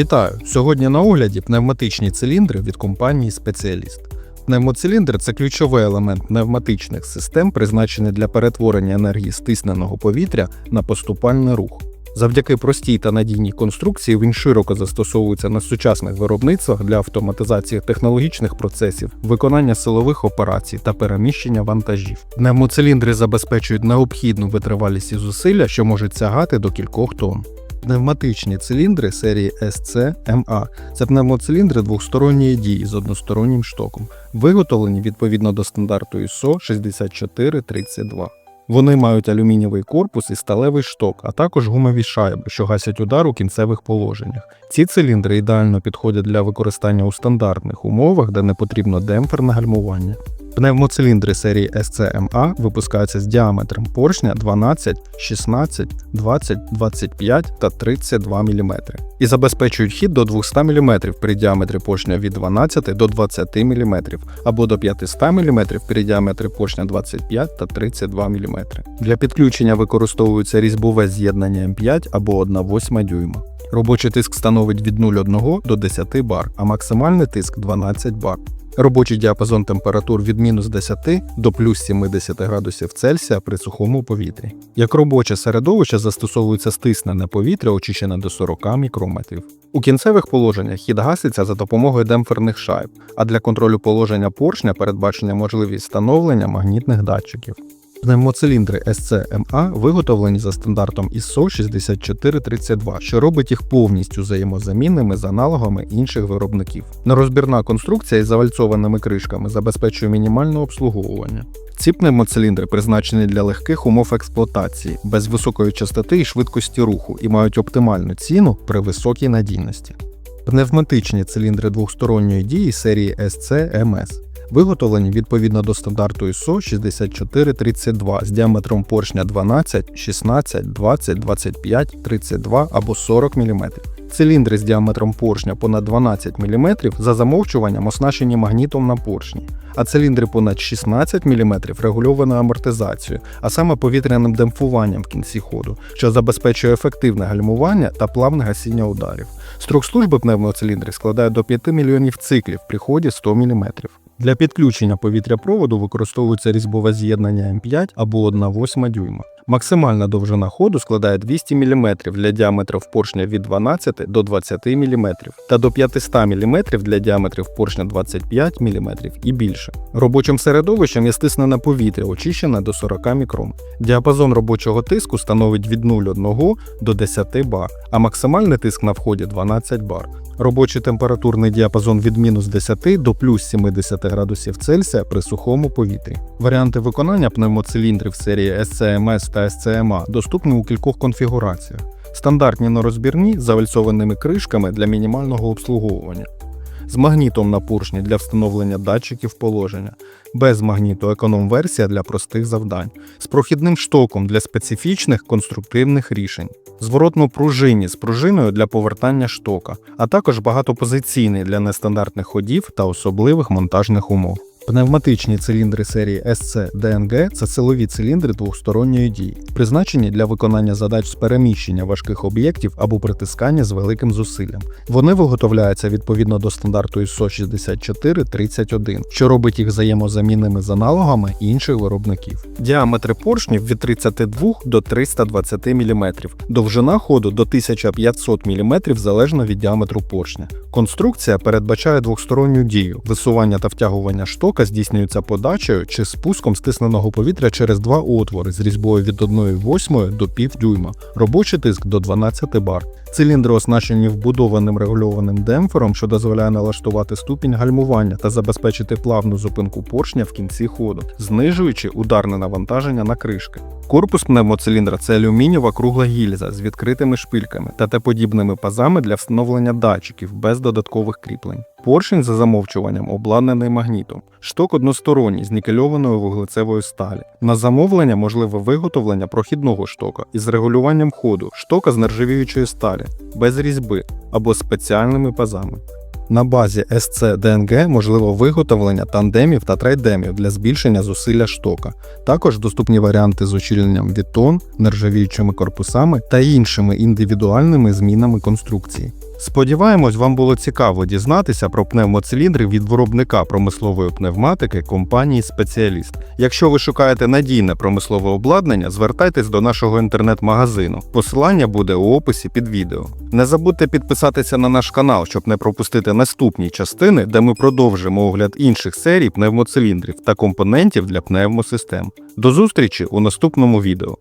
Вітаю! Сьогодні на огляді пневматичні циліндри від компанії Спеціаліст. Пневмоциліндр це ключовий елемент пневматичних систем, призначений для перетворення енергії стисненого повітря на поступальний рух. Завдяки простій та надійній конструкції він широко застосовується на сучасних виробництвах для автоматизації технологічних процесів, виконання силових операцій та переміщення вантажів. Пневмоциліндри забезпечують необхідну витривалість і зусилля, що можуть сягати до кількох тонн. Пневматичні циліндри серії SC MA – це пневмоциліндри двосторонньої дії з одностороннім штоком, виготовлені відповідно до стандарту ISO 6432. Вони мають алюмінієвий корпус і сталевий шток, а також гумові шайби, що гасять удар у кінцевих положеннях. Ці циліндри ідеально підходять для використання у стандартних умовах, де не потрібно демпферне гальмування. Пневмоциліндри серії SCMA випускаються з діаметром поршня 12, 16, 20, 25 та 32 мм і забезпечують хід до 200 мм при діаметрі поршня від 12 до 20 мм або до 500 мм при діаметрі поршня 25 та 32 мм. Для підключення використовується різьбове з'єднання М5 або 1,8 дюйма. Робочий тиск становить від 0,1 до 10 бар, а максимальний тиск 12 бар. Робочий діапазон температур від мінус 10 до плюс 70 градусів Цельсія при сухому повітрі. Як робоче середовище застосовується стиснене повітря, очищене до 40 мікрометрів. У кінцевих положеннях хід гаситься за допомогою демпферних шайб, а для контролю положення поршня передбачена можливість встановлення магнітних датчиків. Пневмоциліндри SCMA виготовлені за стандартом ISO 6432, що робить їх повністю взаємозамінними з аналогами інших виробників. Нерозбірна конструкція із завальцованими кришками забезпечує мінімальне обслуговування. Ці пневмоциліндри призначені для легких умов експлуатації, без високої частоти і швидкості руху і мають оптимальну ціну при високій надійності. Пневматичні циліндри двохсторонньої дії серії SC-MS виготовлені відповідно до стандарту ISO 6432 з діаметром поршня 12, 16, 20, 25, 32 або 40 мм. Циліндри з діаметром поршня понад 12 мм за замовчуванням оснащені магнітом на поршні, а циліндри понад 16 мм регульовано амортизацією, а саме повітряним демпфуванням в кінці ходу, що забезпечує ефективне гальмування та плавне гасіння ударів. Строк служби пневмоциліндрів складає до 5 мільйонів циклів при ході 100 мм. Для підключення повітря-проводу використовується різьбове з'єднання М5 або 1,8 дюйма. Максимальна довжина ходу складає 200 мм для діаметрів поршня від 12 до 20 мм та до 500 мм для діаметрів поршня 25 мм і більше. Робочим середовищем є стиснене повітря, очищене до 40 мікрон. Діапазон робочого тиску становить від 0,1 до 10 бар, а максимальний тиск на вході 12 бар. Робочий температурний діапазон від мінус 10 до плюс 70 градусів Цельсія при сухому повітрі. Варіанти виконання пневмоциліндрів серії SCMS та SCMA доступні у кількох конфігураціях. Стандартні нерозбірні з завальцованими кришками для мінімального обслуговування, з магнітом на поршні для встановлення датчиків положення, без магніту економ-версія для простих завдань, з прохідним штоком для специфічних конструктивних рішень, зворотно пружинні з пружиною для повертання штока, а також багатопозиційний для нестандартних ходів та особливих монтажних умов. Пневматичні циліндри серії SC DNG – це силові циліндри двохсторонньої дії, призначені для виконання задач з переміщення важких об'єктів або притискання з великим зусиллям. Вони виготовляються відповідно до стандарту ISO 6431, що робить їх взаємозамінними з аналогами інших виробників. Діаметри поршнів від 32 до 320 мм, довжина ходу до 1500 мм залежно від діаметру поршня. Конструкція передбачає двохсторонню дію, висування та втягування штока здійснюється подачею чи спуском стисненого повітря через два отвори з різьбою від 1,8 до пів дюйма, робочий тиск до 12 бар. Циліндри оснащені вбудованим регульованим демпфером, що дозволяє налаштувати ступінь гальмування та забезпечити плавну зупинку поршня в кінці ходу, знижуючи ударне навантаження на кришки. Корпус пневмоциліндра це алюмінієва кругла гільза з відкритими шпильками та Т-подібними пазами для встановлення датчиків без додаткових кріплень. Поршень за замовчуванням обладнаний магнітом, шток односторонній з нікельованою вуглецевою сталі. На замовлення можливе виготовлення прохідного штока із регулюванням ходу, штока з нержавіючої сталі, без різьби або спеціальними пазами. На базі SC DNG можливо виготовлення тандемів та трайдемів для збільшення зусилля штока. Також доступні варіанти з очільненням від тон, нержавіючими корпусами та іншими індивідуальними змінами конструкції. Сподіваємось, вам було цікаво дізнатися про пневмоциліндри від виробника промислової пневматики компанії Спеціаліст. Якщо ви шукаєте надійне промислове обладнання, звертайтесь до нашого інтернет-магазину. Посилання буде у описі під відео. Не забудьте підписатися на наш канал, щоб не пропустити наступні частини, де ми продовжимо огляд інших серій пневмоциліндрів та компонентів для пневмосистем. До зустрічі у наступному відео.